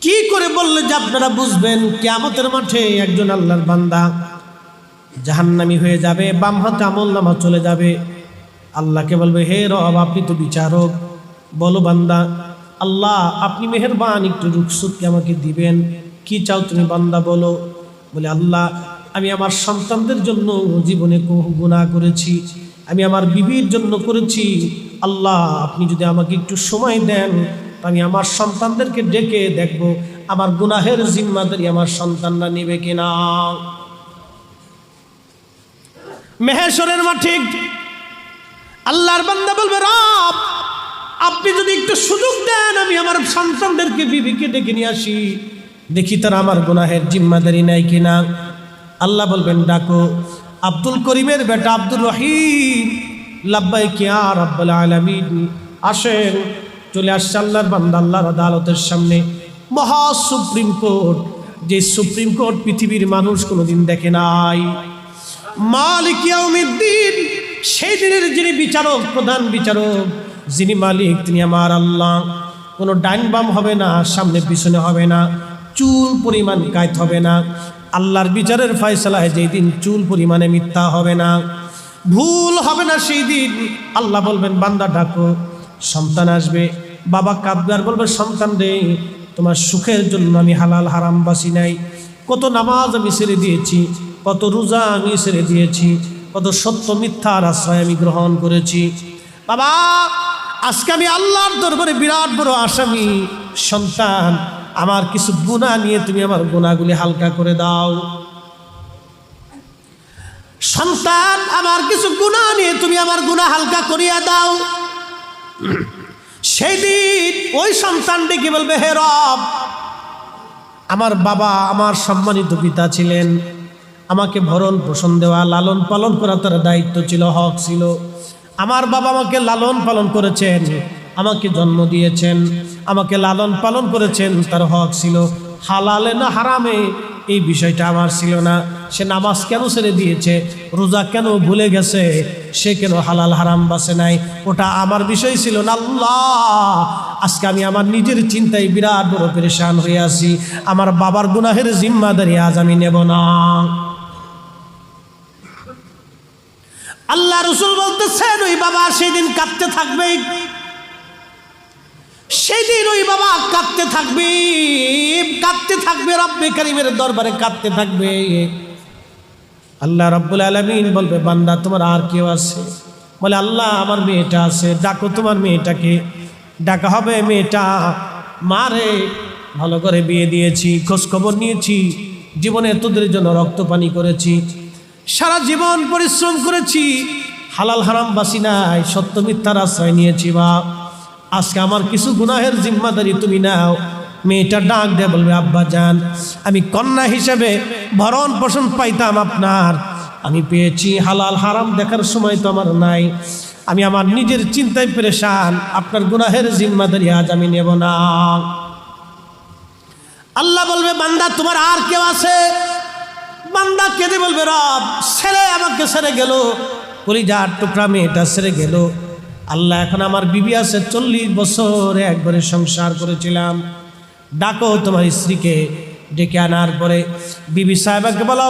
কি করে বললে যে আপনারা বুঝবেন? কেয়ামতের মাঠে একজন আল্লাহর বান্দা জাহান্নামি হয়ে যাবে, বাম হাতে আমল নামা চলে যাবে। আল্লাহকে বলবে, হে রব, আপনি তো বিচারক। বলো বান্দা, আল্লাহ, আপনি মেহেরবান, একটু রুকসুতকে আমাকে দিবেন। কি চাও তুমি বান্দা বলো? বলে, আল্লাহ, আমি আমার সন্তানদের জন্য জীবনে গুণা করেছি। আমি আমার বিবির জন্য করেছি। আল্লাহ, আপনি যদি আমাকে একটু সময় দেন আমি আমার সন্তানদেরকে ডেকে দেখব, আমার গুনাহের জিম্মাদারি আমার সন্তানরা নেবে কিনা। মেহেশ্বরের মাঠে আল্লাহর বান্দা বলবে, রব, আপনি যদি একটু সুযোগ দেন, আমি আমার সন্তানদেরকে বিবিকে ডেকে নিয়ে আসি। দেখি তারা আমার গুনাহের জিম্মাদারি নেয় কিনা। আল্লাহ বলবেন, ডাকো, আব্দুল করিমের বেটা আব্দুল রহিম। লাব্বাই কিয়া রব্বাল আলামিন। আসেন চলে আসছে আল্লাহর বান্দা, আল্লাহর আদালতের সামনে। মহা সুপ্রিম কোর্ট, যে সুপ্রিম কোর্ট পৃথিবীর মানুষ কোনোদিন দেখে নাই। মালিক ইয়াউমিদ্দিন সেই দিনের যিনি বিচারক, প্রধান বিচারক, যিনি মালিক, তিনি আমার আল্লাহ। কোনো ডাইন বাম হবে না, সামনে পিছনে হবে না, চুল পরিমাণ কায়ত হবে না। আল্লাহর বিচারের ফয়সালায় যেই দিন চুল পরিমাণে মিথ্যা হবে না। ভুল হবে না সেই দিন। আল্লাহ বলবেন, বান্দা ডাকো, সন্তান আসবে। বাবা কাঁদবে আর বলবে, সন্তান রে, তোমার সুখের জন্য আমি হালাল হারাম বাসি নাই। কত নামাজ আমি ছেড়ে দিয়েছি, কত রোজা আমি ছেড়ে দিয়েছি, কত সত্য মিথ্যার আশ্রয় আমি গ্রহণ করেছি। বাবা, আজকে আমি আল্লাহর দরবারে বিরাট বড় আসামি। সন্তান, আমার কিছু গুণা নিয়ে তুমি আমার গুণাগুলি হালকা করে দাও। সন্তান, আমার কিছু গুণা নিয়ে তুমি আমার গুণা হালকা করিয়া দাও। সেই দিন ওই সন্তানটি কি বলবে, হে রব, আমার বাবা আমার সম্মানিত পিতা ছিলেন। আমাকে ভরণ পোষণ দেওয়া, লালন পালন করা তার দায়িত্ব ছিল, হক ছিল। আমার বাবা আমাকে লালন পালন করেছেন, আমাকে জন্ম দিয়েছেন, আমাকে লালন পালন করেছেন, তার হক ছিল। হালালে না হারামে এই বিষয়টা আমার ছিল না। সে নামাজ কেন ছেড়ে দিয়েছে? রোজা কেন ভুলে গেছে? সে কেন হালাল হারাম বাসে নাই? ওটা আমার বিষয় ছিল না। আল্লাহ! আজকে আমি আমার নিজের চিন্তায় বিরাট বড় পরেশান হয়ে আছি। আমার বাবার গুনাহের জিম্মাদারি আজ আমি নেব না। আল্লাহ রসুল বলতেছেন, ওই বাবা সেদিন কাঁদতে থাকবে। সেদিন ওই বাবা কাঁদতে থাকবে। কাঁদতে থাকবে, রব্বে কারিমের দরবারে কাঁদতে থাকবে। আল্লাহ রব্বুল আলমিন বলবে, বান্দা, তোমার আর কেউ আছে? বলে, আল্লাহ, আমার মেয়েটা আছে, ডাকো তোমার মেয়েটাকে। ডাকা হবে, মেয়েটা মারে ভালো করে বিয়ে দিয়েছি, খোঁজখবর নিয়েছি, জীবনে তোদের জন্য রক্ত পানি করেছি, সারা জীবন পরিশ্রম করেছি, হালাল হারাম বাসি নাই, সত্য মিথ্যার আশ্রয় নিয়েছি বা আজকে আমার কিছু গুনাহের জিম্মাদারি তুমি নাও মেয়েটা ডাক দেয় বলবে, আব্বা যান আমি কন্যা হিসেবে ভরণ পোষণ পাইতাম আপনার। আমি পেয়েছি হালাল হারাম দেখার সময় তো আমার নাই। আমি আমার নিজের চিন্তায় পেরেশান, আপনার গুনাহের জিম্মাদারি আজ আমি নেব না। আল্লাহ বলবে, বান্দা, তোমার আর কেউ আছে? বান্দা কেঁদে বলবে, রব, ছেড়ে আমাকে ছেড়ে গেল। বলি কলিজার টুকরা মেয়েটা ছেড়ে গেল। আল্লাহ এখন আমার বিবি আছে, চল্লিশ বছর একবারে সংসার করেছিলাম। ডাকো তোমার স্ত্রীকে ডেকে আনার পরে বিবি সাহেবাকে বলো